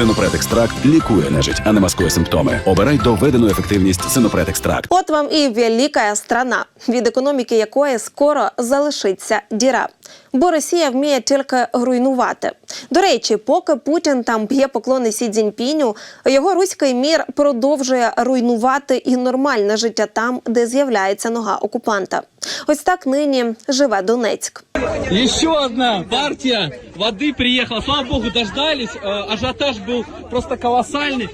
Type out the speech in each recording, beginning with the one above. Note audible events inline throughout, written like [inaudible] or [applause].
Синопред екстракт лікує нежить, а не маскує симптоми. Обирай доведену ефективність Синопред екстракт. От вам і велика страна, від економіки якої скоро залишиться діра. Бо Росія вміє тільки руйнувати. До речі, поки Путін там б'є поклони Сі Цзіньпіню, його руський мір продовжує руйнувати і нормальне життя там, де з'являється нога окупанта. Ось так нині живе Донецьк. Еще одна партия воды приехала. Слава богу, дождались. Э, Ажиотаж был просто колоссальный.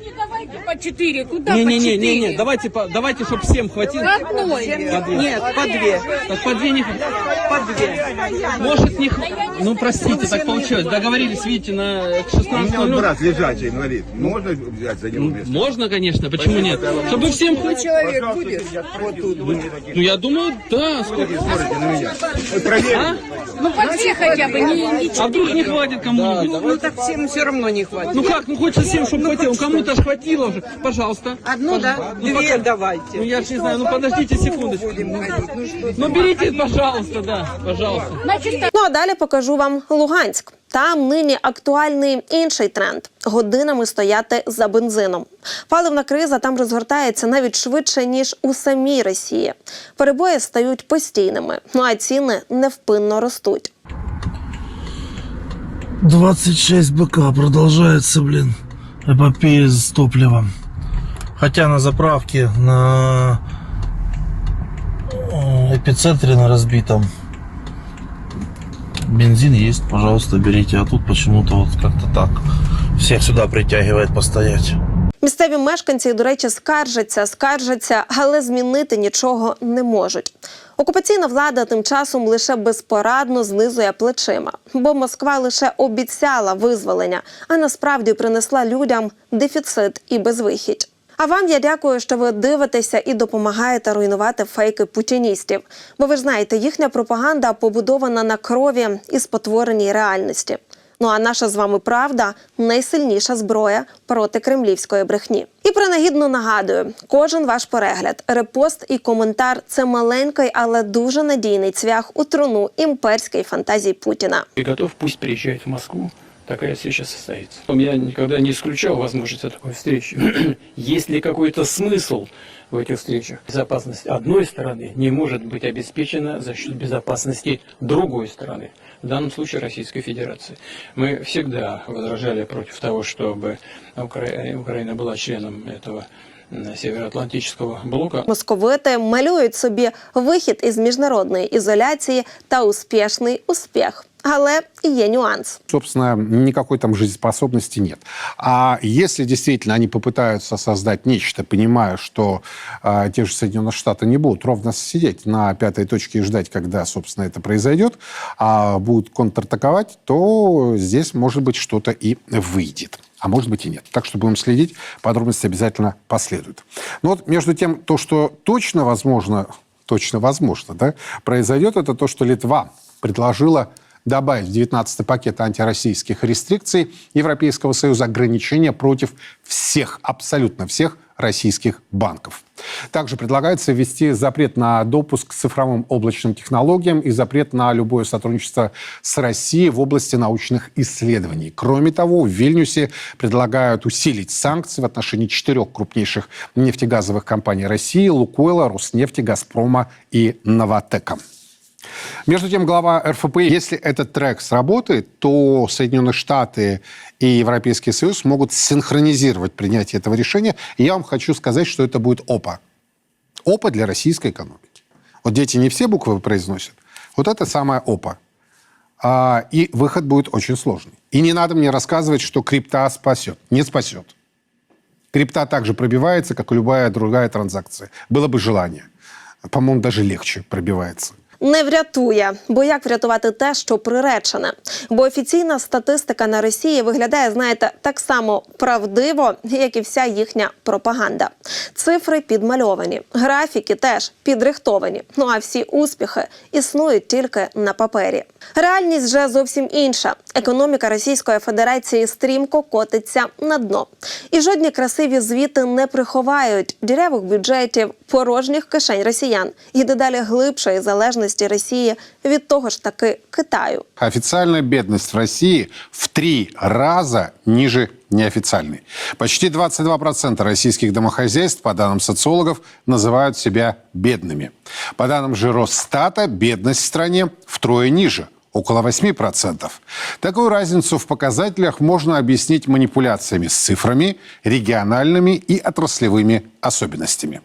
Давайте по четыре. Куда Не, по не, не, четыре? не, не, давайте, по- давайте, чтобы всем хватило. По одной. По две. Нет, по две. Так по две не По две. Может не х- Ну простите, так получилось. Договорились, видите, на к У меня вот 16.00. брат лежачий инвалид. Можно взять за него место? Можно, конечно, почему нет? Чтобы всем хватило. Человек будет вот тут. Ну я думаю, да. сколько- Смотрите на меня. А? Ну по две хотя бы, не, не А вдруг не хватит кому-нибудь? Ну так всем все равно не хватит. Ну как, ну хочется всем, чтобы хватило. Ну, Кому-то ж хватило уже. Пожалуйста. Одну, да? Ну, Две пока- давайте. Ну я ж не знаю, ну подождите секундочку. Ну берите, пожалуйста, да, пожалуйста. Ну а далі покажу вам Луганськ. Там нині актуальний інший тренд годинами стояти за бензином. Паливна криза там розгортається навіть швидше ніж у самій Росії. Перебої стають постійними, ну а ціни невпинно ростуть. 26 БК продолжается, блин, эпопея с топливом. Хотя на заправке на э, эпицентре на разбитом бензин есть, пожалуйста, берите. А тут почему-то вот как-то так всех сюда притягивает постоять. Місцеві мешканці, до речі, скаржаться, скаржаться, але змінити нічого не можуть. Окупаційна влада тим часом лише безпорадно знизує плечима, бо Москва лише обіцяла визволення, а насправді принесла людям дефіцит і безвихідь. А вам я дякую, що ви дивитеся і допомагаєте руйнувати фейки путіністів. Бо ви ж знаєте, їхня пропаганда побудована на крові і спотвореній реальності. Ну а наша з вами правда найсильніша зброя проти кремлівської брехні. І принагідно нагадую: кожен ваш перегляд, репост і коментар це маленький, але дуже надійний цвях у труну імперської фантазії Путіна. І готов, пусть приезжает в Москву Такая встреча состоится. Я никогда не исключал возможности такой встречи. [clears throat] Есть ли какой-то смысл в этих встречах? Безопасность одной стороны не может быть обеспечена за счет безопасности другой стороны. В данном случае Российской Федерации. Мы всегда возражали против того, чтобы Укра- Украина была членом этого м, Североатлантического блока. Московити малюють собі вихід із міжнародної ізоляції та успішний успіх. Але є нюанс. собственно, никакой там жизнеспособности нет. А если действительно они попытаются создать нечто, понимая, что э, те же Соединенные Штаты не будут ровно сидеть на пятой точке и ждать, когда, собственно, это произойдет, а будут контратаковать, то здесь, может быть, что-то и выйдет. А может быть и нет. Так что будем следить. Подробности обязательно последуют. Но вот между тем, то, что точно возможно, точно возможно, да, произойдет, это то, что Литва предложила добавить в 19 пакет антироссийских рестрикций Европейского Союза ограничения против всех, абсолютно всех российских банков. Также предлагается ввести запрет на допуск к цифровым облачным технологиям и запрет на любое сотрудничество с Россией в области научных исследований. Кроме того, в Вильнюсе предлагают усилить санкции в отношении четырех крупнейших нефтегазовых компаний России – Лукойла, Роснефти, Газпрома и Новотека. Между тем, глава РФП, если этот трек сработает, то Соединенные Штаты и Европейский Союз могут синхронизировать принятие этого решения. И я вам хочу сказать, что это будет ОПА. ОПА для российской экономики. Вот дети не все буквы произносят. Вот это самое ОПА. А, и выход будет очень сложный. И не надо мне рассказывать, что крипта спасет. Не спасет. Крипта также пробивается, как и любая другая транзакция. Было бы желание. По-моему, даже легче пробивается. Не врятує, бо як врятувати те, що приречене? Бо офіційна статистика на Росії виглядає, знаєте, так само правдиво, як і вся їхня пропаганда. Цифри підмальовані, графіки теж підрихтовані. Ну а всі успіхи існують тільки на папері. Реальність вже зовсім інша. Економіка Російської Федерації стрімко котиться на дно. І жодні красиві звіти не приховають дірявих бюджетів, порожніх кишень росіян і дедалі глибшої залежності бідності Росії від того ж таки Китаю. Официальная бедность в России в три раза ниже неофициальной. Почти 22% российских домохозяйств, по данным социологов, называют себя бедными. По данным же Росстата, бедность в стране втрое ниже – около 8%. Такую разницу в показателях можно объяснить манипуляциями с цифрами, региональными и отраслевыми особенностями.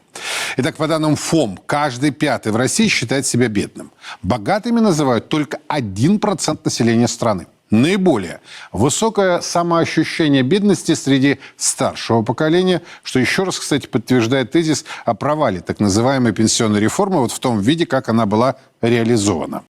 Итак, по данным ФОМ, каждый пятый в России считает себя бедным. Богатыми называют только 1% населения страны. Наиболее высокое самоощущение бедности среди старшего поколения, что еще раз, кстати, подтверждает тезис о провале так называемой пенсионной реформы вот в том виде, как она была реализована.